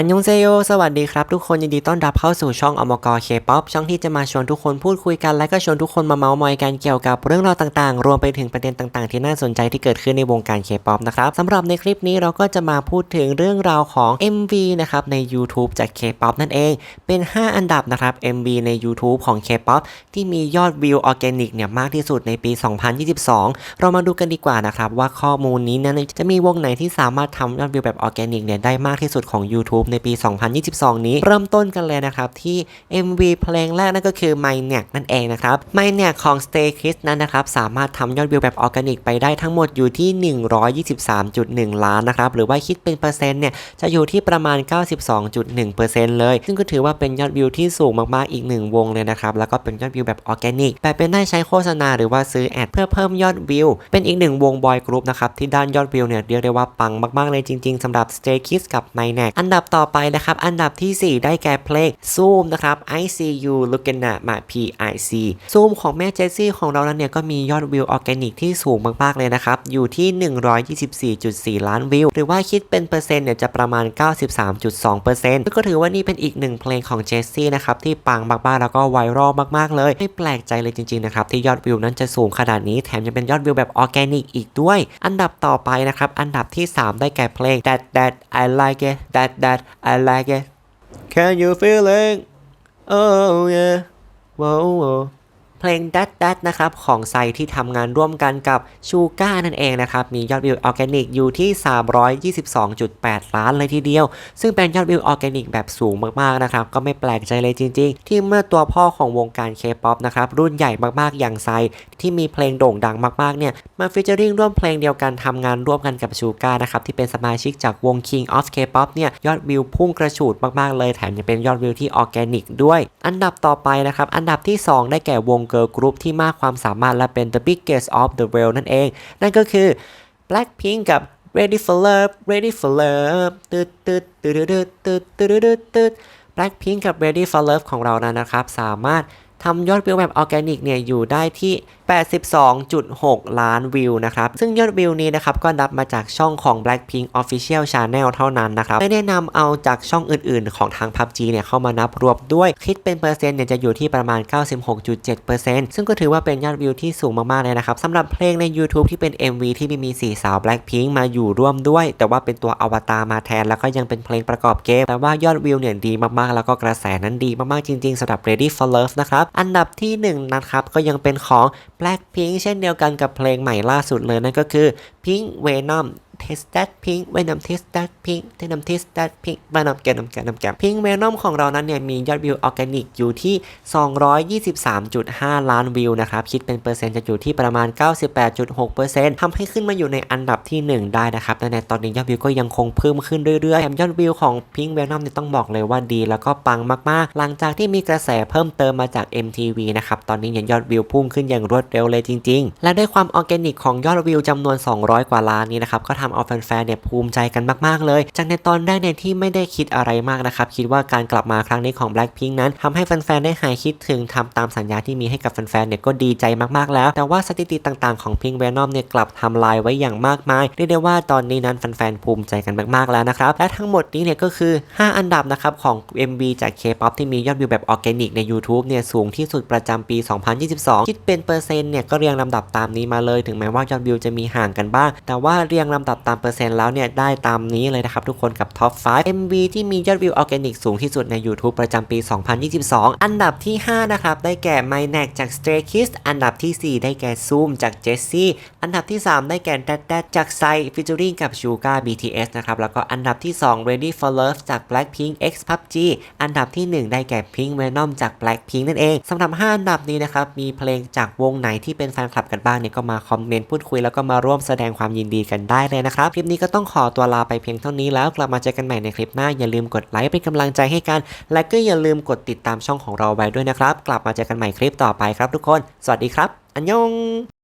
อันยงเซโย สวัสดีครับ ทุกคนยินดีต้อนรับเข้าสู่ช่องอมกเคป๊อปช่องที่จะมาชวนทุกคนพูดคุยกัน และก็ชวนทุกคนมาเมาส์มอยกันเกี่ยวกับเรื่องราวต่างๆ รวมไปถึงประเด็นต่างๆ ที่น่าสนใจที่เกิดขึ้นในวงการเคป๊อปนะครับสำหรับในคลิปนี้เราก็จะมาพูดถึงเรื่องราวของ MV นะครับใน YouTube จาก K-POP นั่นเอง เป็น 5 อันดับนะครับ MV ใน YouTube ของ K-POP ที่มียอดวิวออร์แกนิกเนี่ยมากที่สุดในปี 2022 เรามาดูกันดีกว่านะครับว่าข้อมูลนี้นั้นจะมีวงไหนที่สามารถทำยอดวิวแบบออร์แกนิกเนี่ยได้มากที่สุดของ YouTube ในปี 2022 นี้ เริ่มต้นกันเลยนะครับ ที่ MV เพลงแรกนั่นก็คือ My n e c นั่นเองนะครับ My n e c ของ Stay Kids นั้นนะครับ สามารถทำยอดวิวแบบออร์แกนิกไปได้ทั้งหมดอยู่ที่ 123.1 ล้านนะครับ หรือว่าคิดเป็นเปอร์เซ็นต์เนี่ย จะอยู่ที่ประมาณ 92.1%เลย ซึ่งก็ถือว่าเป็นยอดวิวที่สูงมากๆ อีกหนึ่งวงเลยนะครับ แล้วก็เป็นยอดวิวแบบออร์แกนิกแบบเป็นได้ใช้โฆษณาหรือว่าซื้อแอดเพื่อเพิ่มยอดวิว เป็นอีกหนึ่งวงบอยกรุ๊ปนะครับที่ด้านยอดวิวเนี่ยเรียกได้ว่าปังมากๆเลยจริง ๆสำหรับ Stray Kids กับ My n e c อันดับต่อ่อไปนะครับ อันดับที่ 4 ได้แก่เพลง Zoom นะครับ I see you looking at my PIC Zoom ของแม่เจสซี่ของเรานั้นเนี่ยก็มียอดวิวออร์แกนิกที่สูงมากๆเลยนะครับ อยู่ที่ 124.4 ล้านวิว หรือว่าคิดเป็นเปอร์เซ็นต์เนี่ยจะประมาณ 93.2%ซก็ถือว่านี่เป็นอีกหนึ่งเพลงของเจสซี่นะครับ ที่ปังมากๆแล้วก็ไวรัลมากๆ เลย ไม่แปลกใจเลยจริงๆนะครับที่ยอดวิวนั้นจะสูงขนาดนี้แถมยังเป็นยอดวิวแบบออร์แกนิกอีกด้วย อันดับต่อไปนะครับอันดับที่ 3 ได้แก่เพลง That That I Like It That That I Like It. Can you feel it? Oh yeah. Whoa, wow เพลง That That นะครับของไซที่ทำงานร่วมกันกับชูก้านั่นเองนะครับ มียอดวิวออร์แกนิกอยู่ที่ 322.8 ล้านเลยทีเดียว ซึ่งเป็นยอดวิวออร์แกนิกแบบสูงมากๆนะครับ ก็ไม่แปลกใจเลยจริง ๆ ที่เมื่อตัวพ่อของวงการ K-POP นะครับ รุ่นใหญ่มากๆอย่างไซที่มีเพลงโด่งดังมากๆเนี่ยมาฟิชเจอริงร่วมเพลงเดียวกันทำงานร่วมกันกับชูก้านะครับที่เป็นสมาชิกจากวง King of K-POP เนี่ยยอดวิวพุ่งกระฉูดมากๆเลยแถมยังเป็นยอดวิวที่ออร์แกนิกด้วย อันดับต่อไปนะครับอันดับที่ 2 ได้แก่วงเกิร์ลกรุ๊ปที่มากความสามารถและเป็น the biggest of the world นั่นเอง นั่นก็คือ Blackpink กับ Ready for Love Ready for Love ตืดตืดตืดตืดตืดตืดตืด Blackpink กับ Ready for Love ของเรานั้นนะครับ สามารถ ทำยอดวิวแบบออร์แกนิกเนี่ยอยู่ได้ที่ 82.6 ล้านวิวนะครับ ซึ่งยอดวิวนี้นะครับก็นับมาจากช่องของ Blackpink Official Channel เท่านั้นนะครับ ไม่ได้นำเอาจากช่องอื่นๆ ของทาง PUBG เนี่ยเข้ามานับรวมด้วย คิดเป็นเปอร์เซ็นต์เนี่ยจะอยู่ที่ประมาณ 96.7%ซึ่งก็ถือว่าเป็นยอดวิวที่สูงมากๆเลยนะครับสำหรับเพลงใน YouTube ที่เป็น MV ที่ม่มีสีสาว Blackpink มาอยู่ร่วมด้วย แต่ว่าเป็นตัวอวตารมาแทน แล้วก็ยังเป็นเพลงประกอบเกม แต่ว่ายอดวิวเนี่ยดีมากๆ แล้วก็กระแสนั้นดีมากๆจริงๆสำหรับ Ready for Love นะครับอันดับที่หนึ่งนะครับก็ยังเป็นของ Blackpink เช่นเดียวกันกับเพลงใหม่ล่าสุดเลยนั่นก็คือ Pink Venom Taste That Pink Venom Taste That Pink Venom Taste That Pink Venom แกนมแกนมแกน Pink Venom ของเรานั้นเนี่ยมียอดวิวออร์แกนิกอยู่ที่ 223.5 ล้านวิวนะครับคิดเป็นเปอร์เซ็นต์จะอยู่ที่ประมาณ 98.6%ทำให้ขึ้นมาอยู่ในอันดับที่ 1 ได้นะครับแต่ในตอนนี้ยอดวิวก็ยังคงเพิ่มขึ้นเรื่อยๆแถมยอดวิวของ Pink Venom เนี่ยต้องบอกเลยว่าดี แล้วก็ปังมากๆ หลังจากที่มีกระแสเพิ่มเติมมาจาก MTV นะครับตอนนี้เนี่ยอดวิวพุ่งขึ้นอย่างรวดเร็วเลยจริง ๆ และด้วยความออร์แกนิกของยอดวิวจำนวน 200 กว่าล้านนี้นะครับก็ทำำเอาแฟนๆเนี่ยภูมิใจกันมากๆเลย จากในตอนแรกเนี่ยที่ไม่ได้คิดอะไรมากนะครับ คิดว่าการกลับมาครั้งนี้ของ Blackpink นั้นทำให้แฟนๆได้หายคิดถึงทำตามสัญญาที่มีให้กับแฟนๆเนี่ยก็ดีใจมากๆแล้ว แต่ว่าสถิติต่างๆของ Pink Venom เนี่ยกลับทำลายไว้อย่างมากมายเรียกได้ว่าตอนนี้นั้นแฟนๆภูมิใจกันมากๆแล้วนะครับและทั้งหมดนี้เนี่ยก็คือ 5 อันดับนะครับของ MV จาก K-POP ที่มียอดวิวแบบออร์แกนิกใน YouTube เนี่ยสูงที่สุดประจำปี 2022 คิดเป็นเปอร์เซ็นต์เนี่ยก็เรียงลำดับตามนี้มาเลย ถึงแม้ว่ายอดวิวจะมีห่างกันบ้าง แต่ว่าเรียงลำดับตามเปอร์เซ็นต์แล้วเนี่ยได้ตามนี้เลยนะครับทุกคนกับ Top 5 MV ที่มียอดวิวออร์แกนิกสูงที่สุดใน YouTube ประจำปี 2022 อันดับที่ 5 นะครับ ได้แก่ My n a c จาก Stray Kids อันดับที่ 4 ได้แก่ Zoom จาก Jessie อันดับที่ 3 ได้แก่ Dad Dad จาก Psy featuring กับ Suga BTS นะครับแล้วก็อันดับที่ 2 Ready for Love จาก Blackpink X PUBG อันดับที่ 1 ได้แก่ Pink Venom จาก Blackpink นั่นเองสำหรับ 5 อันดับนี้นะครับมีเพลงจากวงไหนที่เป็นแฟนคลับกันบ้างเนี่ยก็มาคอมเมนต์พูดคุยแล้วก็มาร่วมแสดงความยินดีกันได้เลยนะนะครับ คลิปนี้ก็ต้องขอตัวลาไปเพียงเท่านี้แล้วกลับมาเจอกันใหม่ในคลิปหน้า อย่าลืมกดไลค์เป็นกำลังใจให้กัน และก็อย่าลืมกดติดตามช่องของเราไว้ด้วยนะครับ กลับมาเจอกันใหม่คลิปต่อไปครับทุกคน สวัสดีครับ อันยอง